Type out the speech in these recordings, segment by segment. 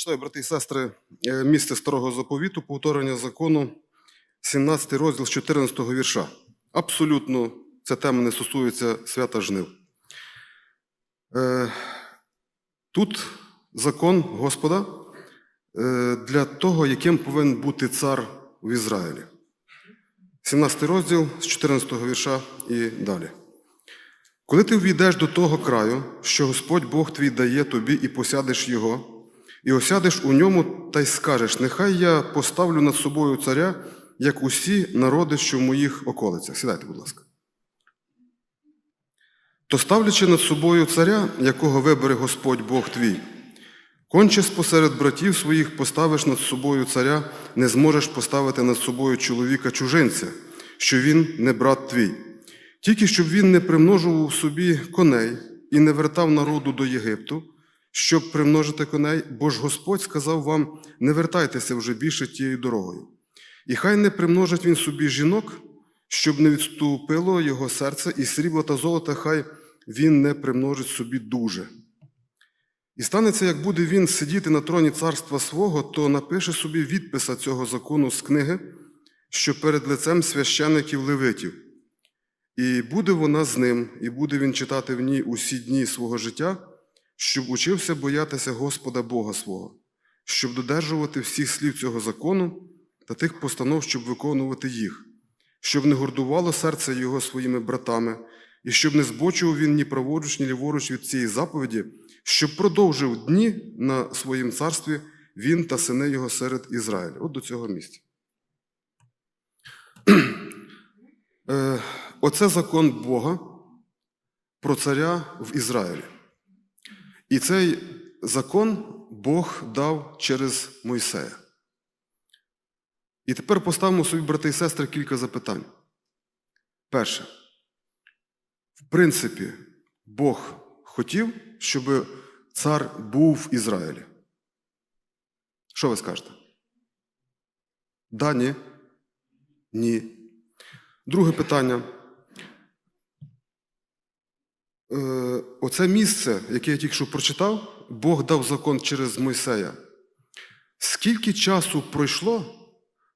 Зачитаю, брати і сестри, е, місце старого заповіту, повторення закону, 17 розділ з 14 вірша. Абсолютно ця тема не стосується свята жнив. Е, Тут закон Господа е, для того, яким повинен бути цар в Ізраїлі. 17 розділ з 14 вірша і далі. Коли ти ввійдеш до того краю, що Господь Бог твій дає тобі і посядеш його, і осядеш у ньому та й скажеш: Нехай я поставлю над собою царя, як усі народи, що в моїх околицях. Сідайте, будь ласка. То ставлячи над собою царя, якого вибере Господь Бог твій, конче спосеред братів своїх поставиш над собою царя, не зможеш поставити над собою чоловіка чужинця, що він не брат твій. Тільки щоб він не примножував собі коней і не вертав народу до Єгипту, щоб примножити коней, бо ж Господь сказав вам: не вертайтеся вже більше тією дорогою. І хай не примножить він собі жінок, щоб не відступило його серце, і срібла та золота, хай він не примножить собі дуже. І станеться, як буде він сидіти на троні царства свого, то напише собі відписа цього закону з книги, що перед лицем священиків левитів. І буде вона з ним, і буде він читати в ній усі дні свого життя, щоб учився боятися Господа Бога свого, щоб додержувати всіх слів цього закону та тих постанов, щоб виконувати їх, щоб не гордувало серце його своїми братами, і щоб не збочував він ні праворуч, ні ліворуч від цієї заповіді, щоб продовжив дні на своїм царстві він та сини його серед Ізраїля. От до цього місця. Е, Оце закон Бога про царя в Ізраїлі. І цей закон Бог дав через Мойсея. І тепер поставимо собі, брати і сестри, кілька запитань. Перше. В принципі, Бог хотів, щоб цар був в Ізраїлі. Що ви скажете? Да, ні? Ні. Друге питання. Е, Оце місце, яке я тільки що прочитав, Бог дав закон через Мойсея. Скільки часу пройшло,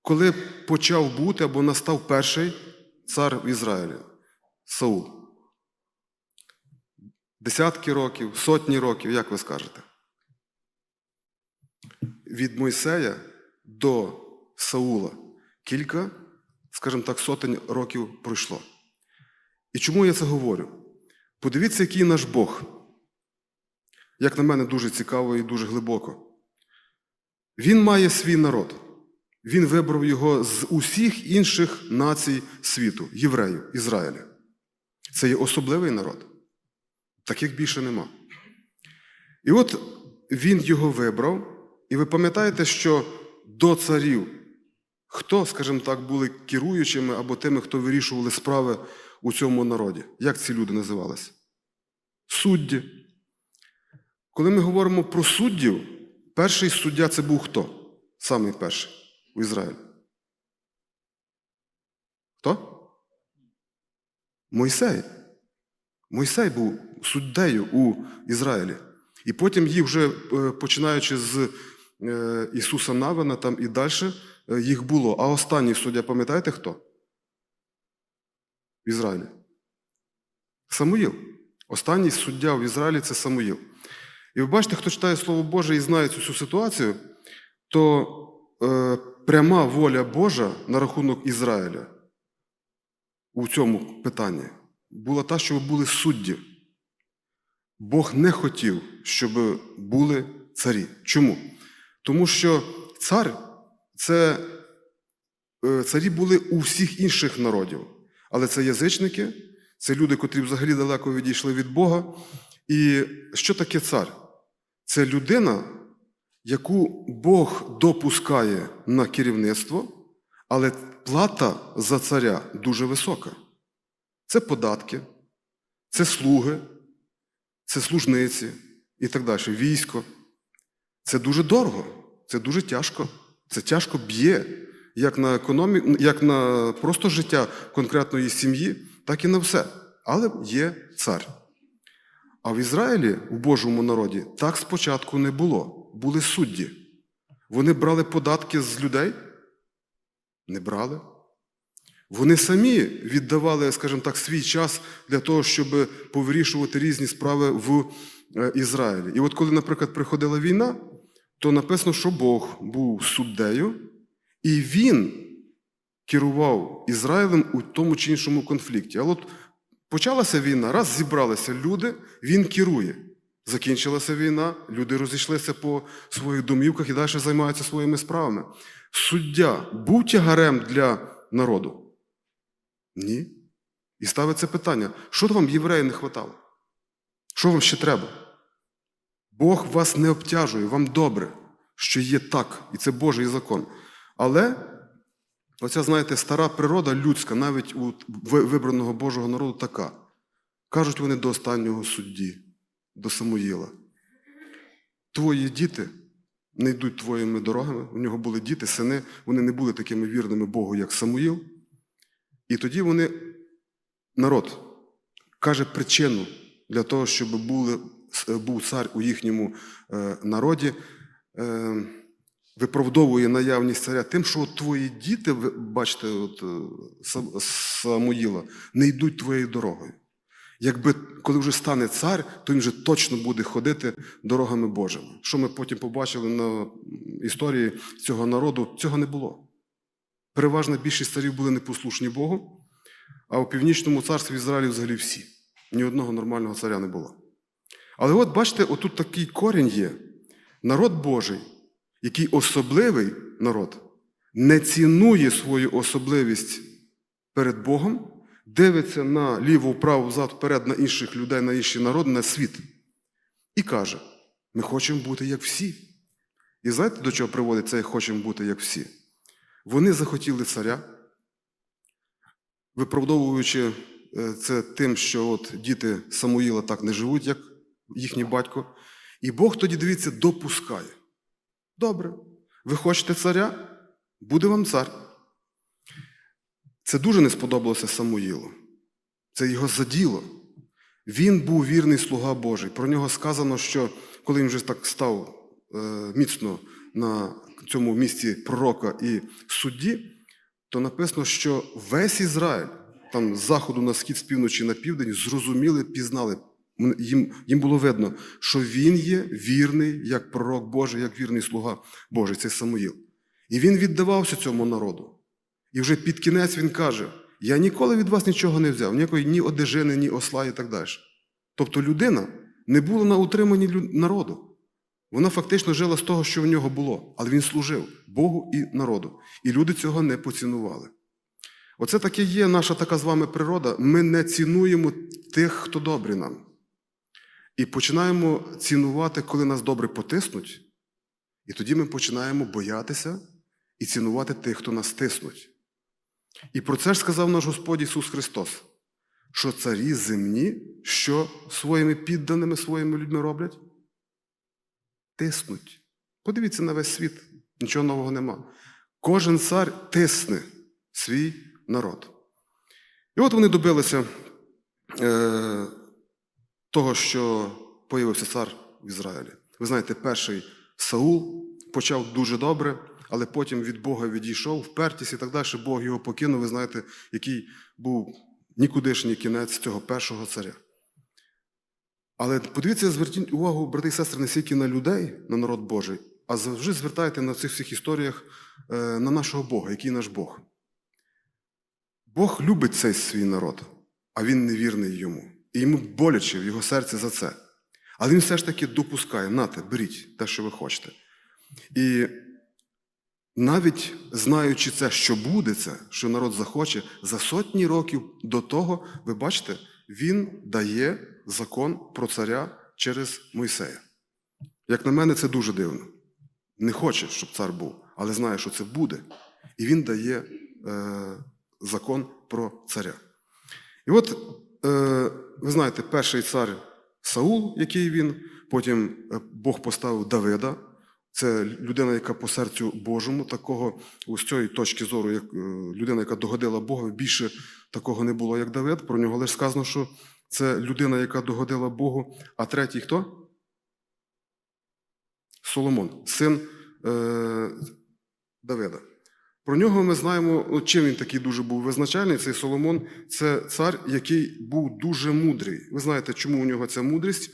коли почав бути або настав перший цар в Ізраїлі? Саул? Десятки років, сотні років, як ви скажете? Від Мойсея до Саула кілька, скажімо так, сотень років пройшло. І чому я це говорю? Подивіться, який наш Бог. Як на мене, дуже цікаво і дуже глибоко. Він має свій народ. Він вибрав його з усіх інших націй світу, євреїв, Ізраїля. Це є особливий народ. Таких більше нема. І от він його вибрав, і ви пам'ятаєте, що до царів, хто, скажімо так, були керуючими або тими, хто вирішували справи у цьому народі? Як ці люди називалися? Судді. Коли ми говоримо про суддів, перший суддя це був хто? Самий перший у Ізраїлі. Хто? Мойсей. Мойсей був суддею у Ізраїлі. І потім їх вже, е, починаючи з е, Ісуса Навина там і далі, е, їх було. А останній суддя, пам'ятаєте хто? В Ізраїлі. Самуїл. Останній суддя в Ізраїлі це Самуїл. І ви бачите, хто читає Слово Боже і знає цю ситуацію, то е, пряма воля Божа на рахунок Ізраїля у цьому питанні була та, щоб були судді. Бог не хотів, щоб були царі. Чому? Тому що цар це е, царі були у всіх інших народів, але це язичники, це люди, котрі взагалі далеко відійшли від Бога. І що таке цар? Це людина, яку Бог допускає на керівництво, але плата за царя дуже висока. Це податки, це слуги, це служниці і так далі, військо. Це дуже дорого, це дуже тяжко. Це тяжко б'є як на економіку, як на просто життя конкретної сім'ї, так і на все. Але є цар. А в Ізраїлі, в Божому народі, так спочатку не було. були судді. Вони брали податки з людей? Не брали. Вони самі віддавали, скажімо так, свій час для того, щоб повирішувати різні справи в е, Ізраїлі. І от коли, наприклад, приходила війна, то написано, що Бог був суддею, і він керував Ізраїлем у тому чи іншому конфлікті. Але от почалася війна, раз зібралися люди, він керує. Закінчилася війна, люди розійшлися по своїх домівках і далі займаються своїми справами. Суддя був тягарем для народу? Ні. І ставиться питання: що вам, євреї, не хватало? Що вам ще треба? Бог вас не обтяжує, вам добре, що є так, і це Божий закон. Але оця, знаєте, стара природа людська, навіть у вибраного Божого народу, така. Кажуть вони до останнього судді, до Самуїла. Твої діти не йдуть твоїми дорогами. У нього були діти, сини, вони не були такими вірними Богу, як Самуїл. І тоді вони, народ, каже причину для того, щоб були, був цар у їхньому е, народі, е, виправдовує наявність царя тим, що от твої діти, бачите, от, е, Самуїла, не йдуть твоєю дорогою. Якби коли вже стане цар, то він вже точно буде ходити дорогами Божими. Що ми потім побачили на історії цього народу, цього не було. Переважна більшість царів були непослушні Богу, а у північному царстві Ізраїлі взагалі всі. Ні одного нормального царя не було. Але от бачите, отут такий корінь є. Народ Божий, який особливий народ, не цінує свою особливість перед Богом, дивиться на ліву, вправо, взад, вперед, на інших людей, на інші народи, на світ. І каже: ми хочемо бути як всі. І знаєте, до чого приводить це, хочемо бути як всі? Вони захотіли царя, виправдовуючи е, це тим, що от діти Самуїла так не живуть, як їхній батько. І Бог тоді, дивіться, допускає. Добре, ви хочете царя? Буде вам цар. Це дуже не сподобалося Самуїлу. Це його заділо. Він був вірний слуга Божий. Про нього сказано, що коли він вже так став е, міцно на цьому місці пророка і судді, то написано, що весь Ізраїль, там з заходу на схід, з півночі на південь, зрозуміли, пізнали. Їм, їм було видно, що він є вірний як пророк Божий, як вірний слуга Божий, цей Самуїл. І він віддавався цьому народу. І вже під кінець він каже: Я ніколи від вас нічого не взяв, ніякої ні одежини, ні осла і так далі. Тобто людина не була на утриманні народу. Вона фактично жила з того, що в нього було, але він служив Богу і народу. І люди цього не поцінували. Оце таке є наша така з вами природа. Ми не цінуємо тих, хто добрий нам. І починаємо цінувати, коли нас добре потиснуть, і тоді ми починаємо боятися і цінувати тих, хто нас тиснуть. І про це ж сказав наш Господь Ісус Христос, що царі земні, що своїми підданими своїми людьми роблять? Тиснуть. Подивіться на весь світ, нічого нового нема. Кожен цар тисне свій народ. І от вони добилися е, того, що появився цар в Ізраїлі. Ви знаєте, перший Саул почав дуже добре, але потім від Бога відійшов, впертість і так далі. Бог його покинув. Ви знаєте, який був нікудишній кінець цього першого царя. Але подивіться, зверніть увагу, брати і сестри, не стільки на людей, на народ Божий, а завжди звертайте на цих всіх історіях е, на нашого Бога, який наш Бог. Бог любить цей свій народ, а він невірний йому. І йому боляче в його серці за це. Але він все ж таки допускає, нате, беріть те, що ви хочете. І навіть знаючи це, що буде це, що народ захоче, за сотні років до того, ви бачите, він дає закон про царя через Мойсея. Як на мене, це дуже дивно. Не хоче, щоб цар був, але знає, що це буде. І він дає е, закон про царя. І от, ви знаєте, перший цар Саул, який він, потім е, Бог поставив Давида. Це людина, яка по серцю Божому, такого з цієї точки зору, як е, людина, яка догодила Богу, більше такого не було, як Давид. Про нього лише сказано, що це людина, яка догодила Богу. А третій хто? Соломон, син е, Давида. Про нього ми знаємо, ну, чим він такий дуже був визначальний. Цей Соломон це цар, який був дуже мудрий. Ви знаєте, чому у нього ця мудрість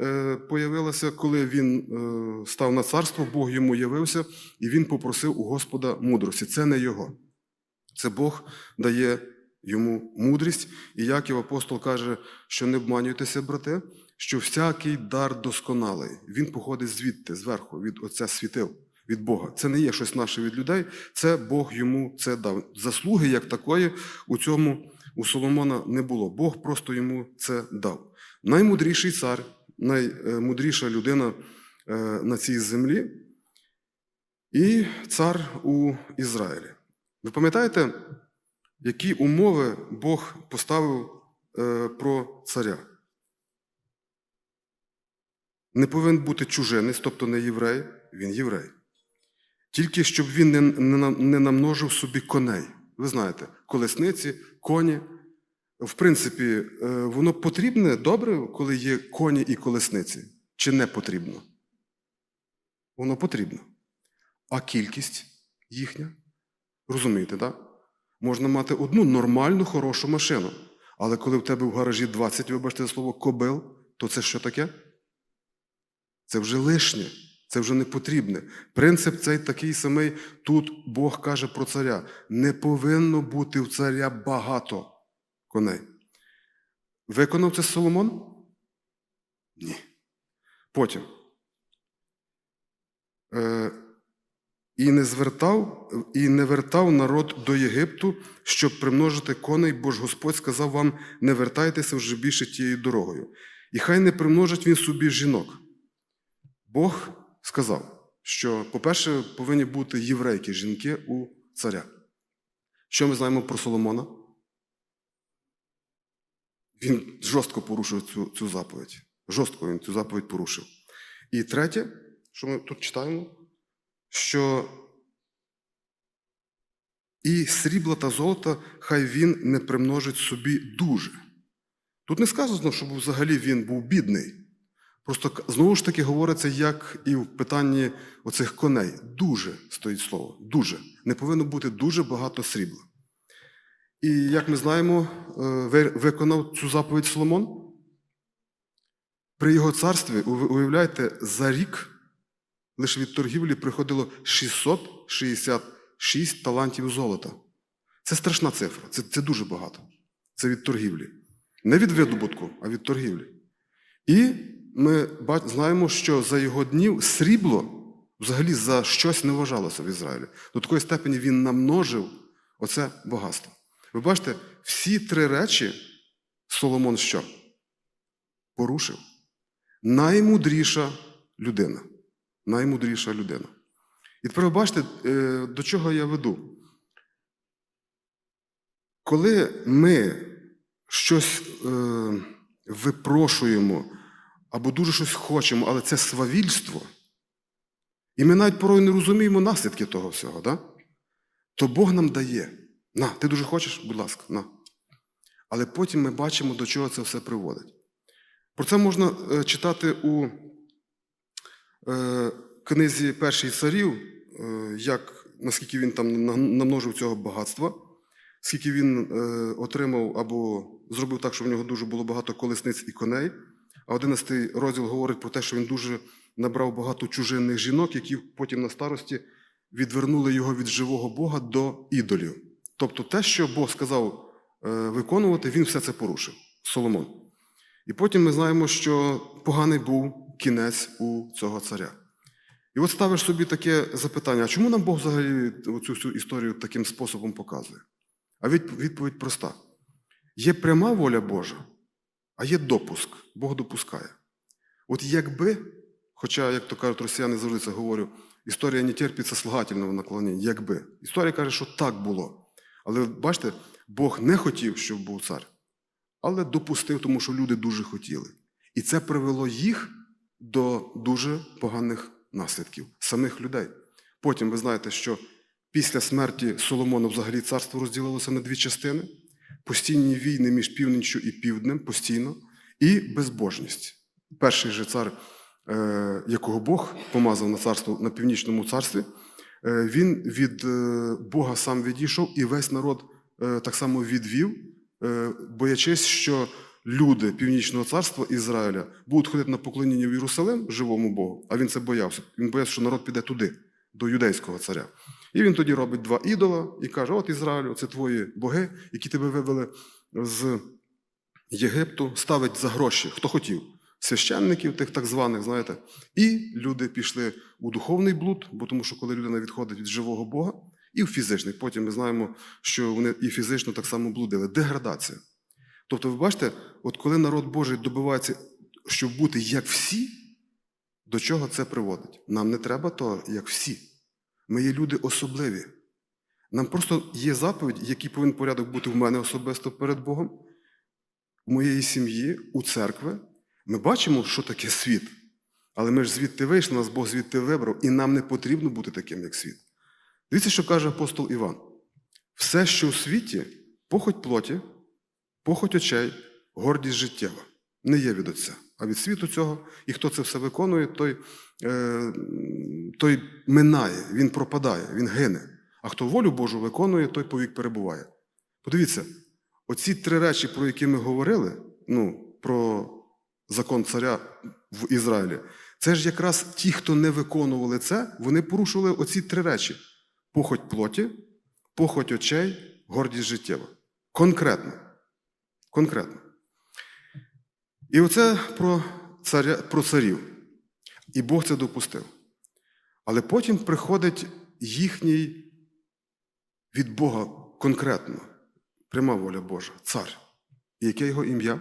е, появилася, коли він е, став на царство, Бог йому явився, і він попросив у Господа мудрості. Це не його. Це Бог дає йому мудрість. І Яків апостол каже, що не обманюйтеся, брате, що всякий дар досконалий, він походить звідти, зверху, від Отця світил, від Бога. Це не є щось наше від людей, це Бог йому це дав. Заслуги як такої у цьому у Соломона не було. Бог просто йому це дав. Наймудріший цар, наймудріша людина е, на цій землі і цар у Ізраїлі. Ви пам'ятаєте, які умови Бог поставив е, про царя? Не повинен бути чужинець, тобто не єврей, він єврей. Тільки щоб він не, не, не намножив собі коней. Ви знаєте, колесниці, коні. В принципі, е, воно потрібне добре, коли є коні і колесниці, чи не потрібно? Воно потрібно. А кількість їхня? Розумієте, так? Можна мати одну нормальну, хорошу машину. Але коли в тебе в гаражі 20, вибачте слово, кобил, то це що таке? Це вже лишнє, це вже не потрібне. Принцип цей такий самий. Тут Бог каже про царя: не повинно бути в царя багато коней. Виконав це Соломон? Ні. Потім. Е, і не звертав, і не вертав народ до Єгипту, щоб примножити коней, бо ж Господь сказав вам: не вертайтеся вже більше тією дорогою. І хай не примножить він собі жінок. Бог сказав, що, по-перше, повинні бути єврейки жінки у царя. Що ми знаємо про Соломона? Він жорстко порушив цю, цю заповідь. Жорстко він цю заповідь порушив. І третє, що ми тут читаємо, що і срібла та золота хай він не примножить собі дуже. Тут не сказано, щоб взагалі він був бідний. Просто знову ж таки говориться, як і в питанні оцих коней. Дуже стоїть слово. Дуже. Не повинно бути дуже багато срібла. І як ми знаємо, е, виконав цю заповідь Соломон. При його царстві, уявляєте, за рік лише від торгівлі приходило 666 талантів золота. Це страшна цифра, це, це дуже багато. Це від торгівлі. Не від видобутку, а від торгівлі. І ми знаємо, що за його днів срібло взагалі за щось не вважалося в Ізраїлі. До такої степені він намножив оце багатство. Ви бачите, всі три речі Соломон що? Порушив. Наймудріша людина. Наймудріша людина. І тепер ви бачите, е, до чого я веду. Коли ми щось е, випрошуємо або дуже щось хочемо, але це свавільство, і ми навіть порой не розуміємо наслідки того всього, да? то Бог нам дає. На, ти дуже хочеш, будь ласка, на. Але потім ми бачимо, до чого це все приводить. Про це можна е, читати у е, книзі перших царів, е, як, наскільки він там намножив цього багатства, скільки він отримав або зробив так, що в нього дуже було багато колесниць і коней. А 11 розділ говорить про те, що він дуже набрав багато чужинних жінок, які потім на старості відвернули його від живого Бога до ідолів. Тобто те, що Бог сказав е, виконувати, він все це порушив. Соломон. І потім ми знаємо, що поганий був кінець у цього царя. І от ставиш собі таке запитання: а чому нам Бог взагалі цю всю історію таким способом показує? А відповідь проста: є пряма воля Божа, а є допуск. Бог допускає. От якби, хоча, як то кажуть росіяни, завжди це говорю, історія не терпить сослагательного наклонення, якби. Історія каже, що так було. Але бачите, Бог не хотів, щоб був цар, але допустив, тому що люди дуже хотіли. І це привело їх до дуже поганих наслідків самих людей. Потім ви знаєте, що після смерті Соломона взагалі царство розділилося на дві частини: постійні війни між північчю і півднем постійно, і безбожність. Перший же цар е, якого Бог помазав на царство на північному царстві, е, він від е, Бога сам відійшов і весь народ так само відвів, боячись, що люди Північного царства Ізраїля будуть ходити на поклоніння в Єрусалим живому Богу, а він це боявся. Він боявся, що народ піде туди, до юдейського царя. І він тоді робить два ідола і каже: От Ізраїлю, це твої боги, які тебе вивели з Єгипту, ставить за гроші, хто хотів, священників, тих так званих, знаєте. І люди пішли у духовний блуд, бо тому що коли людина відходить від живого Бога, і в фізичний. Потім ми знаємо, що вони і фізично так само блудили. Деградація. Тобто, ви бачите, от коли народ Божий добивається, щоб бути як всі, до чого це приводить? Нам не треба того, як всі. Ми є люди особливі. Нам просто є заповідь, який повинен порядок бути в мене особисто перед Богом, у моєї сім'ї, у церкви. Ми бачимо, що таке світ. Але ми ж звідти вийшли, нас Бог звідти вибрав, і нам не потрібно бути таким, як світ. Дивіться, що каже апостол Іван: все, що у світі, похоть плоті, похоть очей, гордість життєва, не є від Отця, а від світу цього. І хто це все виконує, той, е, той минає, він пропадає, він гине. А хто волю Божу виконує, той повік перебуває. Подивіться, оці три речі, про які ми говорили, ну, про закон царя в Ізраїлі, це ж якраз ті, хто не виконували це, вони порушували оці три речі: похоть плоті, похоть очей, гордість життєва. Конкретно. Конкретно. І оце про, царя, про царів. І Бог це допустив. Але потім приходить їхній від Бога конкретно, пряма воля Божа, цар. І яке його ім'я?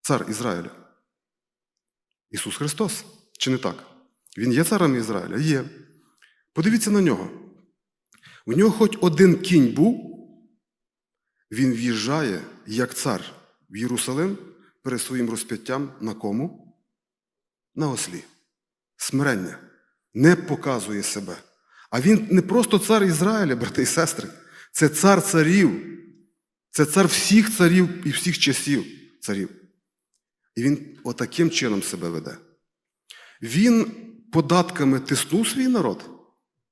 Цар Ізраїля. Ісус Христос. Чи не так? Він є царем Ізраїля? Є. Подивіться на нього. У нього хоч один кінь був, він в'їжджає як цар в Єрусалим перед своїм розп'яттям на кому? На ослі. Смирення. Не показує себе. А він не просто цар Ізраїля, брати і сестри. Це цар царів. Це цар всіх царів і всіх часів царів. І він отаким чином себе веде. Він податками тиснув свій народ?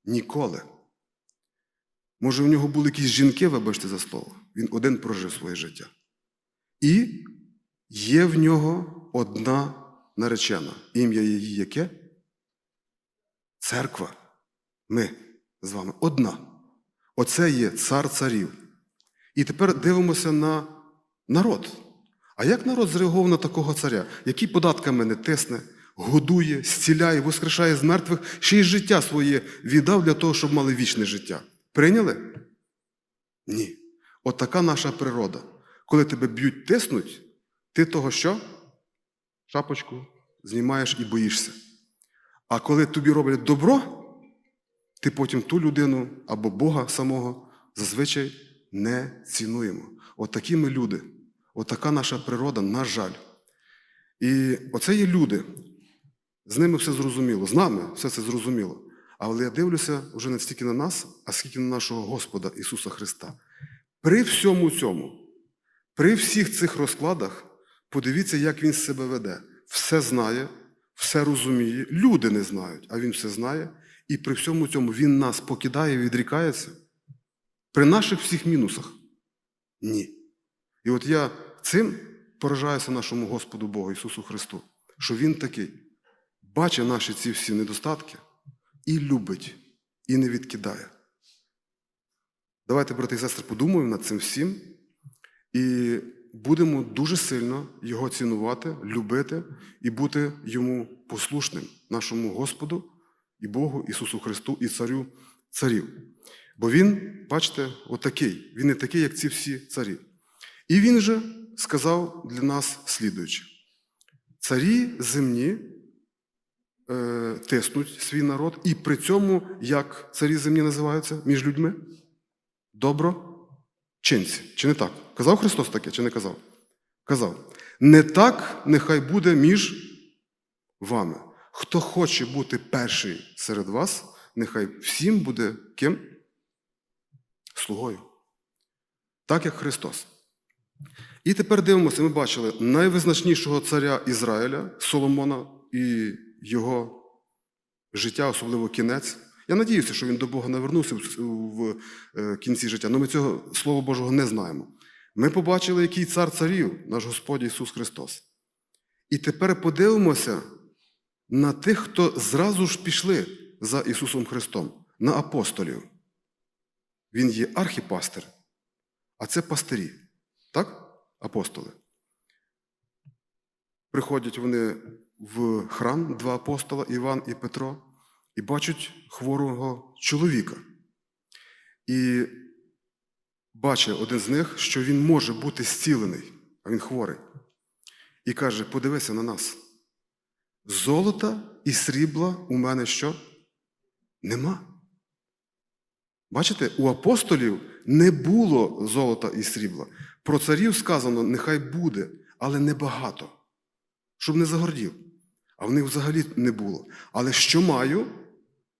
Ніколи. Може, у нього були якісь жінки, вибачте за слово. Він один прожив своє життя. І є в нього одна наречена. Ім'я її яке? Церква. Ми з вами одна. Оце є цар царів. І тепер дивимося на народ. А як народ зреагував на такого царя, який податками не тисне, годує, зціляє, воскрешає з мертвих, ще й життя своє віддав для того, щоб мали вічне життя? Прийняли? Ні. От наша природа. Коли тебе б'ють, тиснуть, ти того що? Шапочку знімаєш і боїшся. А коли тобі роблять добро, ти потім ту людину або Бога самого зазвичай не цінуємо. От ми люди. От наша природа, на жаль. І оце є люди. З ними все зрозуміло, з нами все це зрозуміло. Але я дивлюся вже не стільки на нас, а скільки на нашого Господа Ісуса Христа. При всьому цьому, при всіх цих розкладах, подивіться, як Він себе веде. Все знає, все розуміє. Люди не знають, а Він все знає. І при всьому цьому Він нас покидає, відрікається. При наших всіх мінусах. Ні. І от я цим поражаюся нашому Господу Богу Ісусу Христу, що Він такий бачить наші ці всі недостатки і любить, і не відкидає. Давайте, брати і сестри, подумаємо над цим всім і будемо дуже сильно Його цінувати, любити і бути Йому послушним, нашому Господу і Богу, Ісусу Христу і Царю царів. Бо Він, бачите, отакий. Він не такий, як ці всі царі. І він же сказав для нас слідуюче: царі земні е, тиснуть свій народ, і при цьому, як царі земні називаються між людьми? Доброчинці. Чи не так? Казав Христос таке, чи не казав? Казав. Не так нехай буде між вами. Хто хоче бути перший серед вас, нехай всім буде ким? Слугою. Так як Христос. І тепер дивимося, ми бачили найвизначнішого царя Ізраїля Соломона і його життя, особливо кінець. Я надіюся, що він до Бога навернувся в- е, кінці життя, але ми цього Слова Божого не знаємо. Ми побачили, який цар царів, наш Господь Ісус Христос. І тепер подивимося на тих, хто зразу ж пішли за Ісусом Христом, на апостолів. Він є архіпастир, а це пастирі. Так? Апостоли. Приходять вони в храм, два апостола, Іван і Петро, і бачать хворого чоловіка. І бачить один з них, що він може бути зцілений, а він хворий. І каже: подивися на нас. Золота і срібла у мене що? Нема. Бачите, у апостолів не було золота і срібла. Про царів сказано, нехай буде, але небагато, щоб не загордів. А в них взагалі не було. Але що маю,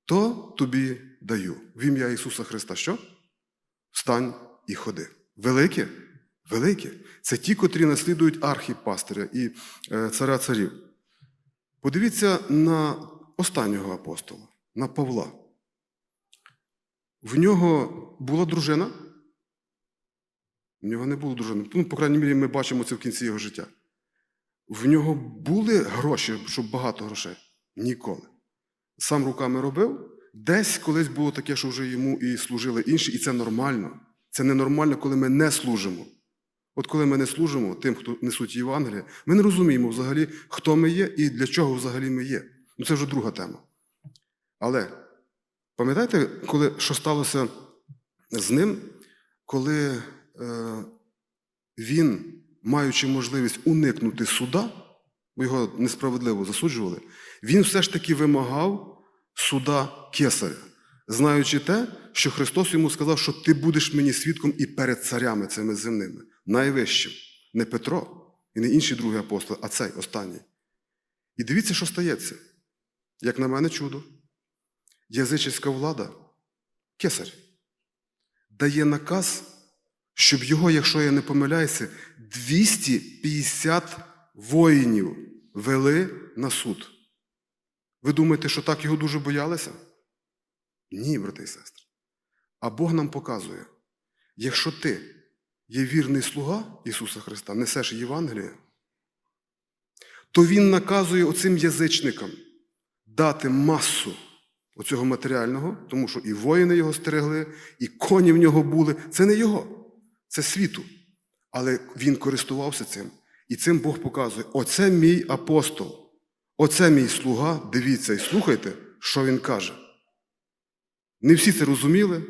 то тобі даю. В ім'я Ісуса Христа що? Встань і ходи. Велике? Велике. Це ті, котрі наслідують архіпастиря і е, царя царів. Подивіться на останнього апостола, на Павла. В нього була дружина. В нього не було дружини. Ну, по крайній мірі, ми бачимо це в кінці його життя. В нього були гроші, щоб багато грошей? Ніколи. Сам руками робив. Десь колись було таке, що вже йому і служили інші, і це нормально. Це ненормально, коли ми не служимо. От коли ми не служимо тим, хто несуть Євангелія, ми не розуміємо взагалі, хто ми є і для чого взагалі ми є. Ну це вже друга тема. Але пам'ятаєте, коли, що сталося з ним, коли е, він, маючи можливість уникнути суда, бо його несправедливо засуджували, він все ж таки вимагав суда кесаря, знаючи те, що Христос йому сказав, що ти будеш мені свідком і перед царями цими земними, найвищим. Не Петро і не інші другі апостоли, а цей останній. І дивіться, що стається. Як на мене, чудо. Язичницька влада, кесар, дає наказ, щоб його, якщо я не помиляюся, 250 воїнів вели на суд. Ви думаєте, що так його дуже боялися? Ні, брати і сестри. А Бог нам показує, якщо ти є вірний слуга Ісуса Христа, несеш Євангеліє, то Він наказує оцим язичникам дати масу оцього матеріального, тому що і воїни його стерегли, і коні в нього були. Це не його, це світу. Але він користувався цим. І цим Бог показує: оце мій апостол, оце мій слуга, дивіться і слухайте, що він каже. Не всі це розуміли,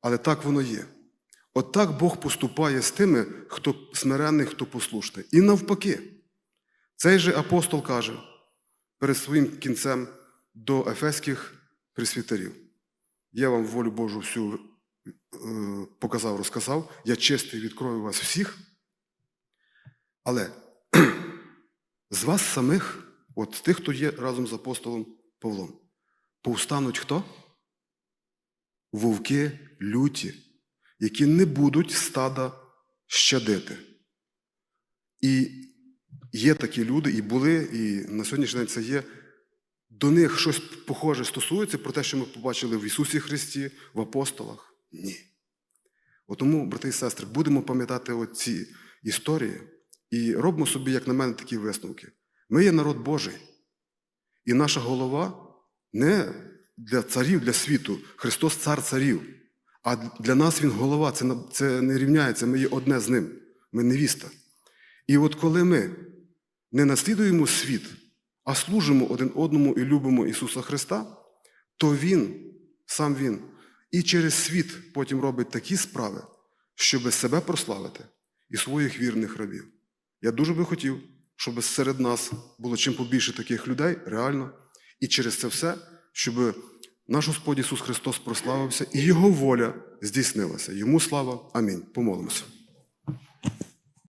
але так воно є. От так Бог поступає з тими, хто смиренний, хто послушний. І навпаки, цей же апостол каже перед своїм кінцем до ефеських присвітерів. Я вам волю Божу всю е, показав, розказав, я чистий відкрою вас всіх. Але з вас самих, от з тих, хто є разом з апостолом Павлом, повстануть хто? Вовки люті, які не будуть стада щадити. І є такі люди, і були, і на сьогоднішній день це є. До них щось похоже стосується про те, що ми побачили в Ісусі Христі, в апостолах? Ні. От брати і сестри, будемо пам'ятати оці історії і робимо собі, як на мене, такі висновки. Ми є народ Божий. І наша голова не для царів, для світу. Христос цар царів. А для нас Він голова, це, це не рівняється, ми є одне з ним. Ми невіста. І от коли ми не наслідуємо світ, а служимо один одному і любимо Ісуса Христа, то Він, сам Він, і через світ потім робить такі справи, щоби себе прославити і своїх вірних рабів. Я дуже би хотів, щоб серед нас було чим побільше таких людей, реально, і через це все, щоб наш Господь Ісус Христос прославився і Його воля здійснилася. Йому слава. Амінь. Помолимося.